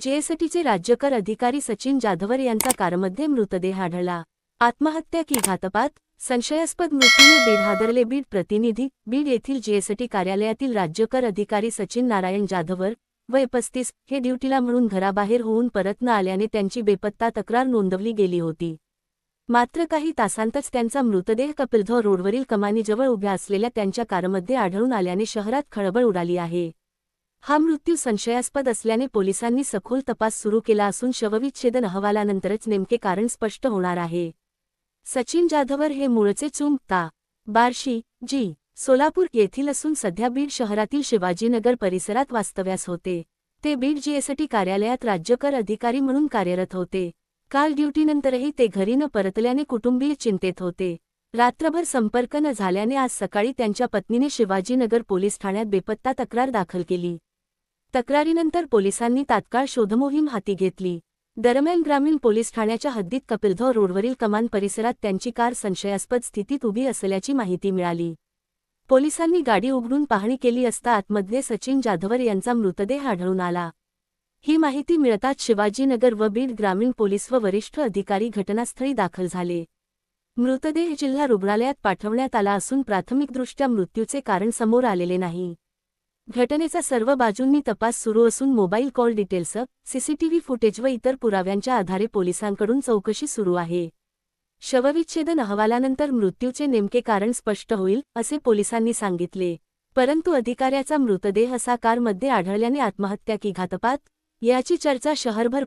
जेएसटीचे राज्यकर अधिकारी सचिन जाधवर यांचा कारमध्ये मृतदेह आढळला. आत्महत्या की घातपात? संशयास्पद मृत्यूने बीड हादरले बीड प्रतिनिधी बीड येथील जेएसटी कार्यालयातील राज्यकर अधिकारी सचिन नारायण जाधवर वय पस्तीस हे ड्युटीला म्हणून घराबाहेर होऊन परत न आल्याने त्यांची बेपत्ता तक्रार नोंदवली गेली होती. मात्र काही तासांतच त्यांचा मृतदेह कपिलधो रोडवरील कमानीजवळ उभ्या असलेल्या त्यांच्या कारमध्ये आढळून आल्याने शहरात खळबळ उडाली आहे. हा मृत्यू संशयास्पद असल्याने पोलिसांनी सखोल तपास सुरू केला असून शवविच्छेदन अहवालानंतरच नेमके कारण स्पष्ट होणार आहे. सचिन जाधवर हे मूळचे चुंबता बार्शी जी. सोलापूर येथील असून सध्या बीड शहरातील शिवाजीनगर परिसरात वास्तव्यास होते. ते बीड जीएसटी कार्यालयात राज्यकर अधिकारी म्हणून कार्यरत होते. काल ड्युटीनंतरही ते घरी न परतल्याने कुटुंबीय चिंतेत होते. रात्रभर संपर्क न झाल्याने आज सकाळी त्यांच्या पत्नीने शिवाजीनगर पोलीस ठाण्यात बेपत्ता तक्रार दाखल केली. तक्रारीनंतर पोलिसांनी तात्काळ शोधमोहीम हाती घेतली. दरम्यान ग्रामीण पोलीस ठाण्याच्या हद्दीत कपिलधो रोडवरील कमान परिसरात त्यांची कार संशयास्पद स्थितीत उभी असल्याची माहिती मिळाली. पोलिसांनी गाडी उघडून पाहणी केली असता आतमध्ये सचिन जाधवर यांचा मृतदेह आढळून आला. ही माहिती मिळताच शिवाजीनगर व बीड ग्रामीण पोलीस व वरिष्ठ अधिकारी घटनास्थळी दाखल झाले. मृतदेह जिल्हा रुग्णालयात पाठवण्यात आला असून प्राथमिकदृष्ट्या मृत्यूचे कारण समोर आलेले नाही. घटनेचा सर्व बाजूंनी तपास सुरू असून mobile call details CCTV footage व इतर पुराव्यांच्या आधारे पोलिसांकडून चौकशी सुरू आहे. शवविच्छेदन अहवालानंतर मृत्यूचे नेमके कारण स्पष्ट होईल असे पोलिसांनी सांगितले. परंतु अधिकाऱ्याचा मृतदेह असा कारमध्ये आढळल्याने आत्महत्या की घातपात? याची चर्चा शहरभर